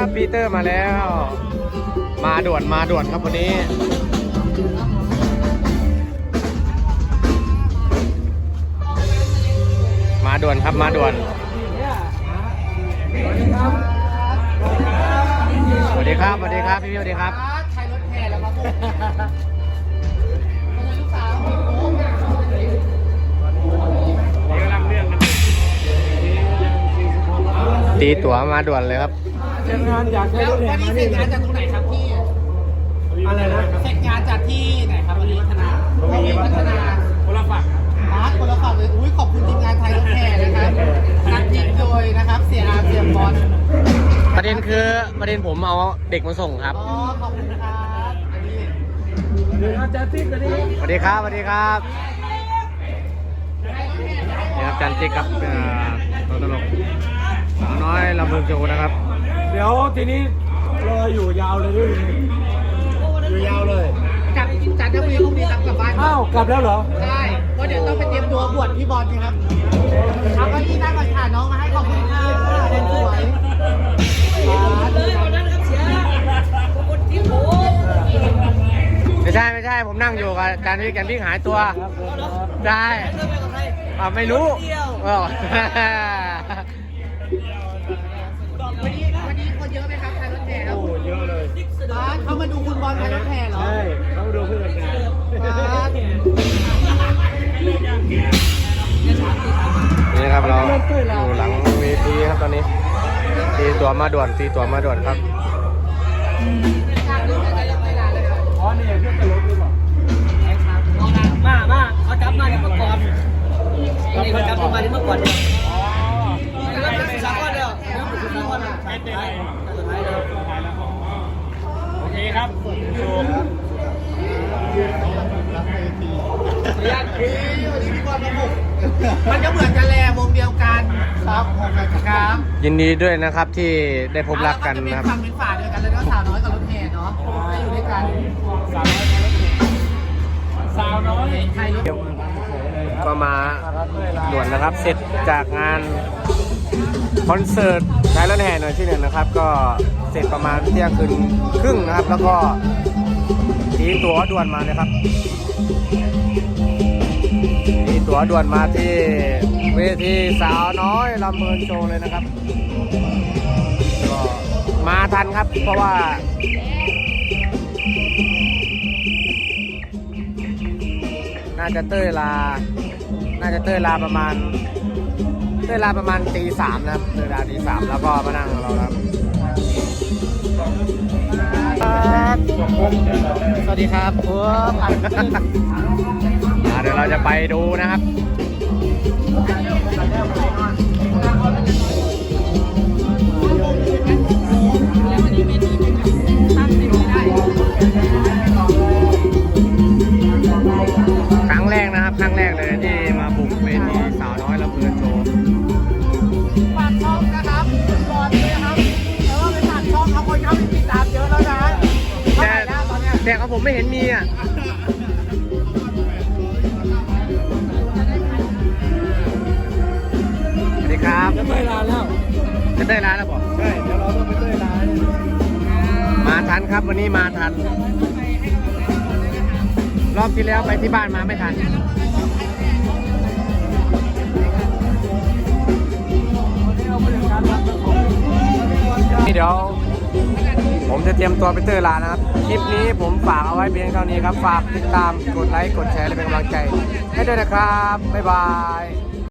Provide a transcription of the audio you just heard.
ครับปีเตอร์มาแล้ว มาด่วนมาด่วนครับวันนี้ มาด่วนครับมาด่วน สวัสดีครับสวัสดีครับพี่พี่สวัสดีครับ ใช้รถแห่แล้วครับผมตีตั๋วมาด่วนเลยครับ แล้ววันนี้เสร็จงานจากตรงไหนครับพี่ อะไรนะเสร็จงานจากที่ไหนครับวันนี้พัฒนาวันนี้พัฒนาคนละฝั่งอาร์ตคนละฝั่งเลยอุ้ยขอบคุณทีมงานไทยรถแห่นะครับนักยิงโดยนะครับเสียอาร์เสียบอลประเด็นคือประเด็นผมเอาเด็กมาส่งครับอ๋อขอบคุณครับอันนี้เดี๋ยวอาจารย์ติ๊กกันนี่สวัสดีครับสวัสดีครับนี่ครับจันจิกครับเอ่อตัวตลกสาวน้อยลำเพิงโจนะครับเดี๋ยวทีนี้รออยู่ยาวเลยด้วยอยู่ยาวเลยจัดจัดเดี๋ยวพรุ่งนี้รับกลับบ้านอ้าวกลับแล้วเหรอใช่เพราะเดี๋ยวต้องไปเตรียมตัวบวชพี่บอลนะครับเอาเก้าอี้นั่งก่อนค่ะน้องมาให้ขอบคุณค่ะเรียนสวยไม่ใช่ไม่ใช่ผมนั่งอยู่กับอาจารย์พี่แกนพี่หายตัวได้อ่าไม่รู้ ดูคุณบอลไทยรถแห่เหรอใช่ต้องดูเพื่อนกันร้านนี่นะครับเราอยู่หลังเวทีครับตอนนี้ตีตัวมาด่วนตีตัวมาด่วนครับ ครับอยู่มันก็เหมือนกันแหละวงเดียวกันครับครับยินดีด้วยนะครับที่ได้พบรักกันนะครับจะเป็นฝั่งเป็นฝาเดียวกันเลยเนาะสาวน้อยกับรถแห่เนาะได้อยู่ด้วยกันสาวน้อยไทยรถก็มาด่วนนะครับเสร็จจากงาน คอนเสิร์ตสายรถแห่หน่อยที่หนึ่งนะครับ ก็เสร็จประมาณเที่ยงคืนครึ่งนะครับ แล้วก็ตีตั๋วด่วนมาเลยครับตีตั๋วด่วนมาที่เวทีสาวน้อยลำเพลินโชว์เลยนะครับก็มาทันครับ เพราะว่าน่าจะเต้ยลา น่าจะเต้ยลาประมาณ เต้ยลาประมาณตีสามนะครับเต้ยลาตีสามแล้วก็มานั่งเราครับ สวัสดีครับผมอ่าเดี๋ยวเราจะไปดูนะครับ ติดตามเยอะแล้วนะเท่าแต่ไหร่แล้วตอนเนี้ยแต่ของผมไม่เห็นมีอะ สวัสดีครับจะเต้ยลาแล้ว จะเต้ยร้านแล้วบอก ใช่ เดี๋ยวเราต้องไปเต้ยลามาทันครับวันนี้มาทัน รอบที่แล้วไปที่บ้านมาไม่ทัน นี่เดี๋ยว ผมจะเตรียมตัวไปเตอร์ลานะครับ คลิปนี้ผมฝากเอาไว้เพียงเท่านี้ครับ ฝากติดตาม กดไลค์ กดแชร์และเป็นกำลังใจ ให้ด้วยนะครับ บ๊ายบาย